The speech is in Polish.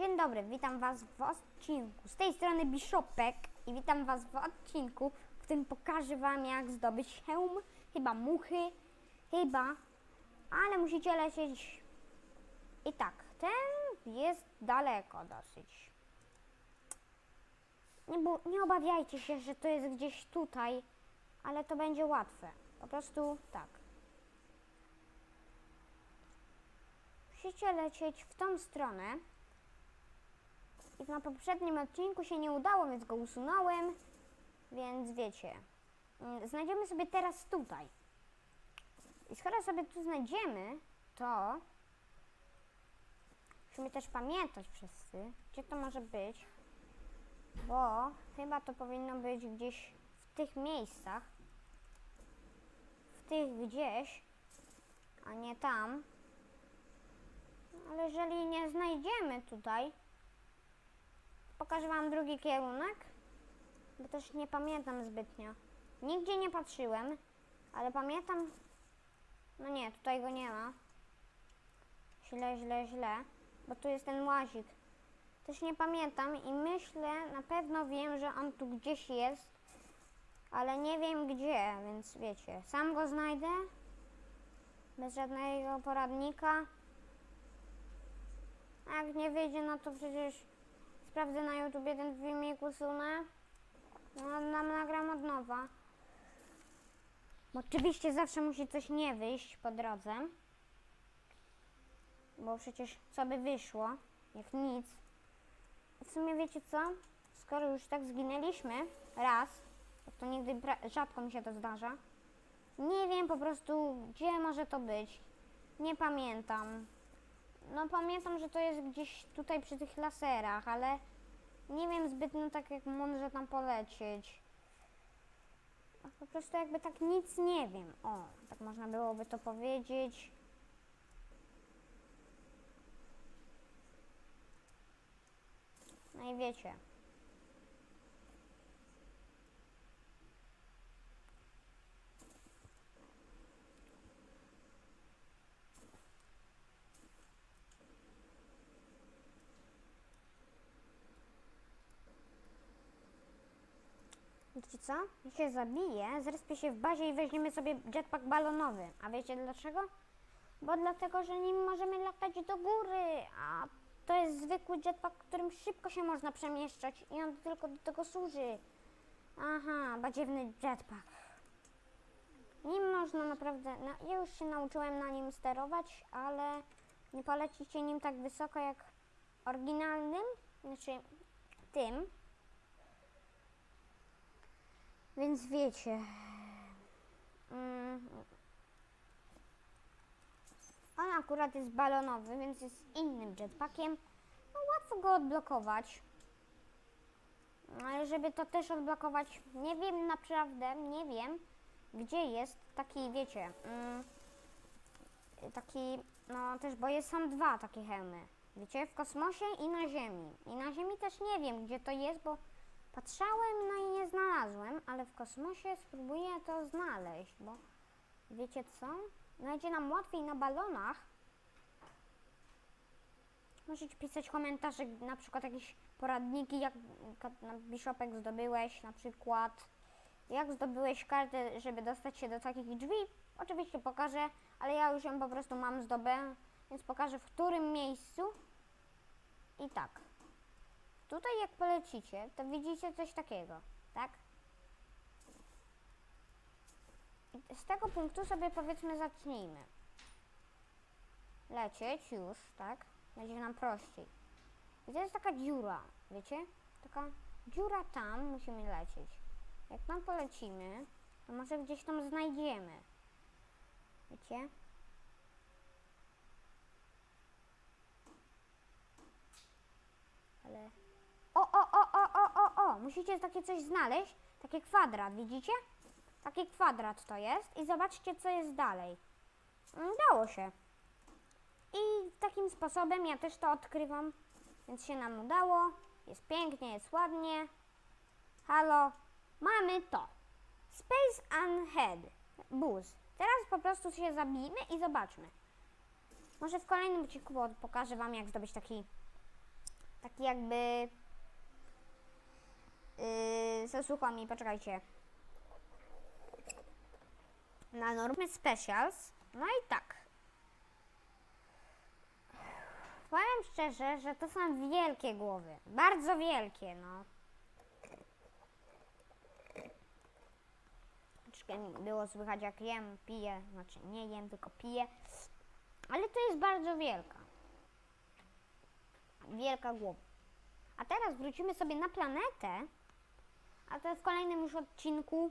Dzień dobry, witam Was w odcinku. Z tej strony Bishopek i witam Was w odcinku, w którym pokażę Wam jak zdobyć hełm, chyba muchy, chyba, ale musicie lecieć. I tak, ten jest daleko dosyć. Nie, bu- nie obawiajcie się, że to jest gdzieś tutaj, ale to będzie łatwe. Po prostu tak. Musicie lecieć w tą stronę. Na poprzednim odcinku się nie udało, więc go usunąłem. Więc wiecie. mm, Znajdziemy sobie teraz tutaj. I skoro sobie tu znajdziemy, to musimy też pamiętać wszyscy, gdzie to może być. Bo chyba to powinno być gdzieś w tych miejscach. W tych gdzieś, a nie tam. Ale jeżeli nie znajdziemy tutaj, pokażę Wam drugi kierunek, bo też nie pamiętam zbytnio. Nigdzie nie patrzyłem, ale pamiętam. No nie, tutaj go nie ma. Źle, źle, źle, bo tu jest ten łazik. Też nie pamiętam i myślę, na pewno wiem, że on tu gdzieś jest, ale nie wiem gdzie, więc wiecie, sam go znajdę bez żadnego poradnika. A jak nie wyjdzie, no to przecież sprawdzę na YouTubie ten filmik, usunę. No, nam nagram od nowa. Oczywiście zawsze musi coś nie wyjść po drodze. Bo przecież co by wyszło, jak nic. W sumie wiecie co? Skoro już tak zginęliśmy raz, to nigdy rzadko mi się to zdarza. Nie wiem po prostu, gdzie może to być. Nie pamiętam. No pamiętam, że to jest gdzieś tutaj przy tych laserach, ale nie wiem zbytnio tak jak mądrze tam polecieć. Po prostu jakby tak nic nie wiem. O, tak można byłoby to powiedzieć. No i wiecie. Wiecie co? Ja się zabiję, zrespię się w bazie i weźmiemy sobie jetpack balonowy. A wiecie dlaczego? Bo dlatego, że nim możemy latać do góry, a to jest zwykły jetpack, którym szybko się można przemieszczać i on tylko do tego służy. Aha, badziewny jetpack. Nim można naprawdę, no, ja już się nauczyłem na nim sterować, ale nie polecicie nim tak wysoko jak oryginalnym, znaczy tym, więc wiecie. Mm, on akurat jest balonowy, więc jest innym jetpackiem. No łatwo go odblokować. Ale żeby to też odblokować, nie wiem naprawdę, nie wiem, gdzie jest taki, wiecie, mm, taki, no też, bo jest są dwa takie hełmy. Wiecie, w kosmosie i na Ziemi. I na Ziemi też nie wiem, gdzie to jest, bo Patrzałem, no i nie znalazłem, ale w kosmosie spróbuję to znaleźć, bo wiecie co? Będzie nam łatwiej na balonach. Możecie pisać komentarze, na przykład jakieś poradniki, jak Bishopek zdobyłeś, na przykład jak zdobyłeś kartę, żeby dostać się do takich drzwi. Oczywiście pokażę, ale ja już ją po prostu mam zdobę, więc pokażę w którym miejscu. I tak. Tutaj jak polecicie, to widzicie coś takiego, tak? Z tego punktu sobie powiedzmy zacznijmy. Lecieć już, tak? Będzie nam prościej. I to jest taka dziura, wiecie? Taka dziura tam musimy lecieć. Jak tam polecimy, to może gdzieś tam znajdziemy. Wiecie? Ale o, o, o, o, o, o, o, musicie takie coś znaleźć, takie kwadrat, widzicie? Taki kwadrat to jest i zobaczcie, co jest dalej. Mm, Dało się. I takim sposobem ja też to odkrywam, więc się nam udało. Jest pięknie, jest ładnie. Halo, mamy to. Space Unhead, bus. Teraz po prostu się zabijmy i zobaczmy. Może w kolejnym odcinku pokażę Wam, jak zdobyć taki taki jakby... Yy, zasłuchał mi, poczekajcie. Na normy specials. No i tak. Powiem szczerze, że to są wielkie głowy. Bardzo wielkie, no. Było słychać jak jem, piję. Znaczy nie jem, tylko piję. Ale to jest bardzo wielka. Wielka głowa. A teraz wrócimy sobie na planetę. A to w kolejnym już odcinku